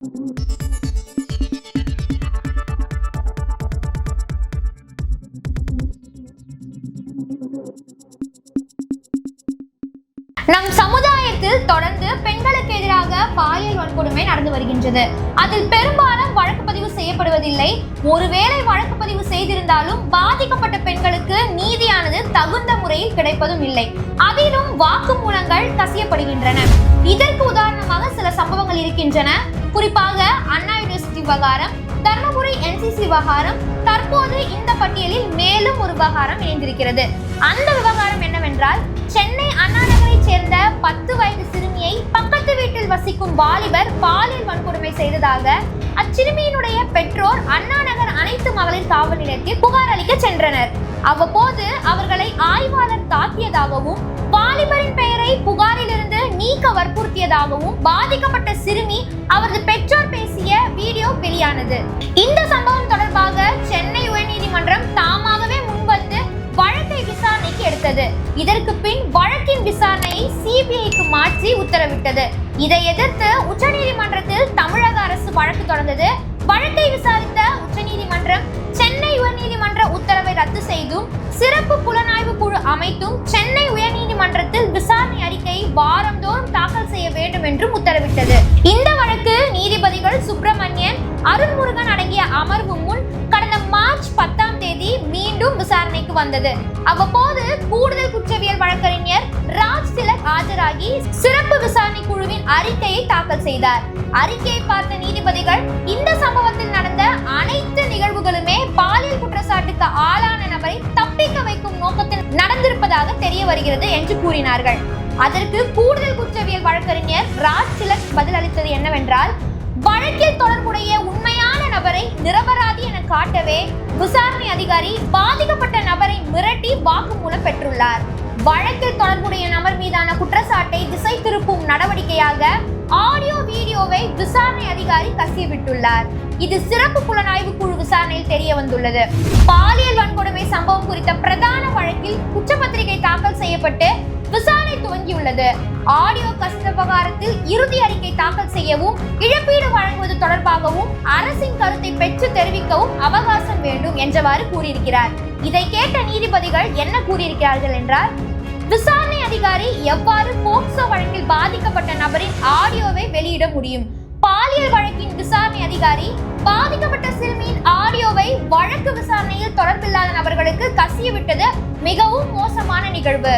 நம் சமுதாயத்தில் தொடர்ந்து பெண்களுக்கு எதிராக பாலியல் வன்கொடுமை நடந்து வருகின்றது. அதில் பெரும்பாலும் வழக்கு பதிவு செய்யப்படுவதில்லை. ஒருவேளை வழக்கு பதிவு செய்திருந்தாலும் பாதிக்கப்பட்ட பெண்களுக்கு நீதியானது தகுந்த முறையில் கிடைப்பதும் இல்லை. அதிலும் வாக்குமூலங்கள் கசியப்படுகின்றன. இதற்கு உதாரணமாக சில சம்பவங்கள் இருக்கின்றன. குறிப்பாக அண்ணா யூனிவர்சிட்டி விவகாரம் தர்மபுரி என்சிசி விவகாரம் தற்போது இந்த பட்டியலில் மேலும் ஒரு விவகாரம் இணைந்திருக்கிறது. அந்த விவகாரம் என்னவென்றால் சென்னை அண்ணாநகரை சேர்ந்த பத்து வயது சிறுமியை பக்கத்து வீட்டில் வசிக்கும் வாலிபர் பாலியல் வன்கொடுமை செய்ததாக அச்சிறுமியினுடைய பெற்றோர் அண்ணா நகர் அனைத்து மகளிர் காவல் நிலையத்தில் புகார் அளிக்க சென்றனர். அவ்வப்போது அவர்களை ஆய்வாளர் தாக்கியதாகவும் வாலிபரின் பெயரை புகாரிலிருந்து நீக்க வற்புறுத்தியதாகவும் பாதிக்கப்பட்ட சிறுமி அவரது பெற்றோர் பேசிய வீடியோ வெளியானது. இந்த வழக்கின் விசாரணையை சிபிஐக்கு மாற்றி உத்தரவிட்டது. இதை எதிர்த்து உச்சநீதிமன்றத்தில் தமிழக அரசு வழக்கு தொடர்ந்தது. வழக்கை விசாரித்த உச்சநீதிமன்றம் சென்னை உயர்நீதிமன்ற உத்தரவை ரத்து செய்தும் சிறப்பு புலனாய்வு குழு அமைத்தும் சென்னை உயர்நீதிமன்றத்தில் விசாரணை அறிக்கையை வாரந்தோறும் தாக்கல் செய்ய வேண்டும் என்றும் உத்தரவிட்டது. இந்த வழக்கு நீதிபதிகள் சுப்பிரமணியன் அருள்முருகன் அடங்கிய அமர்வு முன் கடந்த மார்ச் பத்தாம் தேதி மீண்டும் விசாரணைக்கு வந்தது. அவ்வப்போது கூடுதல் குற்றவியல் வழக்கறிஞர் ராஜ் திலக் ஆஜராகி சிறப்பு விசாரணை குழுவின் அறிக்கையை தாக்கல் செய்தார். அறிக்கையை பார்த்த நீதிபதிகள் இந்த சம்பவத்தில் நடந்த அனைத்து நிகழ்வுகளுமே பாலியல் குற்றச்சாட்டுக்கு ஆளான நபரை தப்பிக்க வைக்கும் நோக்கத்தில் நடந்திருப்பதாக தெரிய வருகிறது என்று கூறினார்கள். அதற்கு கூடுதல் குற்றவியல் வழக்கறிஞர் ராஜ் திலக் பதில் அளித்தது என்னவென்றால் வழக்கில் தொடர்புடைய உண்மையான நபரை நிரபராதி என காட்டவே விசாரணை அதிகாரி பாதிக்கப்பட்ட நபரை மிரட்டி வாக்குமூலம் பெற்றுள்ளார். வழக்கில் தொடர்புடைய நபர் மீதான குற்றச்சாட்டை திசை திருப்பும் நடவடிக்கையாக ஆடியோ வீடியோவை விசாரணை அதிகாரி கசியவிட்டுள்ளார். இது சிறப்பு புலனாய்வு குழு விசாரணையில் தெரிய வந்துள்ளது. பாலியல் வன்கொடுமை சம்பவம் குறித்த பிரதான வழக்கில் குற்றப்பத்திரிகை தாக்கல் செய்யப்பட்டு விசாரணை துவங்கியுள்ளது. ஆடியோ கசிந்த விவகாரத்தில் இறுதி அறிக்கை தாக்கல் செய்யவும் இழப்பீடு வழங்குவது தொடர்பாகவும் அரசின் கருத்தை பெற்று தெரிவிக்கவும் அவகாசம் வேண்டும் என்றவாறு கூறியிருக்கிறார். இதை கேட்ட நீதிபதிகள் என்ன கூறியிருக்கிறார்கள் என்றால் விசாரணை அதிகாரி எவ்வாறு போக்சோ வழக்கில் பாதிக்கப்பட்ட நபரின் ஆடியோவை வெளியிட முடியும்? பாலியல் வழக்கின் விசாரணை அதிகாரி பாதிக்கப்பட்ட சிறுமியின் ஆடியோவை வழக்கு விசாரணையில் தொடர்பில்லாத நபர்களுக்கு கசிய விட்டது மிகவும் மோசமான நிகழ்வு.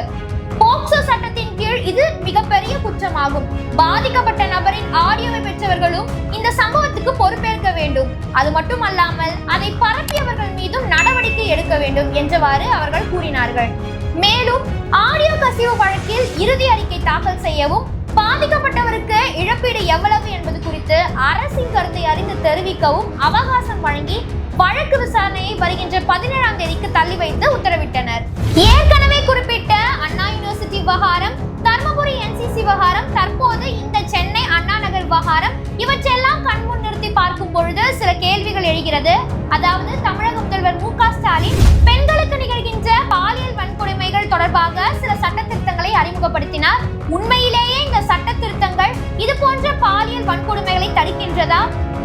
போக்சோ சட்டத்தின் கீழ் இது மிகப்பெரிய குற்றமாகும். பாதிக்கப்பட்ட நபரின் ஆடியோவை பெற்றவர்களும் இந்த சம்பவத்துக்கு பொறுப்பேற்க வேண்டும். அது மட்டுமல்லாமல் அதை பரப்பியவர்கள் மீதும் நடவடிக்கை எடுக்க வேண்டும் என்றவாறு அவர்கள் கூறினார்கள். மேலும் ஆடியோ கசிவு வழக்கில் இறுதி அறிக்கை தாக்கல் செய்யவும் பாதிக்கப்பட்டவருக்கு இழப்பீடு எவ்வளவு என்பது குறித்து அரசின் கருத்தை அறிந்து தெரிவிக்கவும் அவகாசம் வழங்கி வழக்கு விசாரணையை வருகின்ற பதினேழாம் தேதிக்கு தள்ளி வைத்து உத்தரவிட்டனர். ஏற்கனவே குறிப்பிட்ட அண்ணா யூனிவர்சிட்டி விவகாரம் தர்மபுரி என்சிசி விவகாரம் தற்போது இந்த சென்னை அண்ணா நகர் விவகாரம் இவற்றெல்லாம் கண்முன் நிறுத்தி பார்க்கும் பொழுது சில கேள்விகள் எழுகிறது. அதாவது தமிழக முதல்வர் மு க ஸ்டாலின் பெண்களுக்கு நிகழ்கின்ற பாலியல் வன்கொடுமைகள் தொடர்பாக சில சட்ட திருத்தங்களை அறிமுகப்படுத்தினார். உண்மையிலேயே இந்த சட்ட திருத்தங்கள் இது போன்ற பாலியல் வன்கொடுமைகளை தடுக்கின்றதா?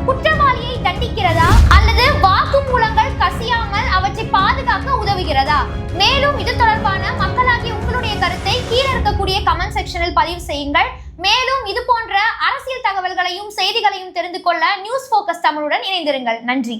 குற்றவாளியை தண்டிக்கிறதா? அல்லது வாக்குமூலங்கள் கசியாமல் அவற்றை பாதுகாக்க உதவுகிறதா? மேலும் இது தொடர்பான மக்களாகிய உங்களுடைய கருத்தை கீழே இருக்கக்கூடிய கமெண்ட் செக்ஷனில் பதிவு செய்யுங்கள். மேலும் இது போன்ற அரசியல் தகவல்களையும் செய்திகளையும் தெரிந்து கொள்ள நியூஸ் போக்கஸ் தமிழுடன் இணைந்திருங்கள். நன்றி.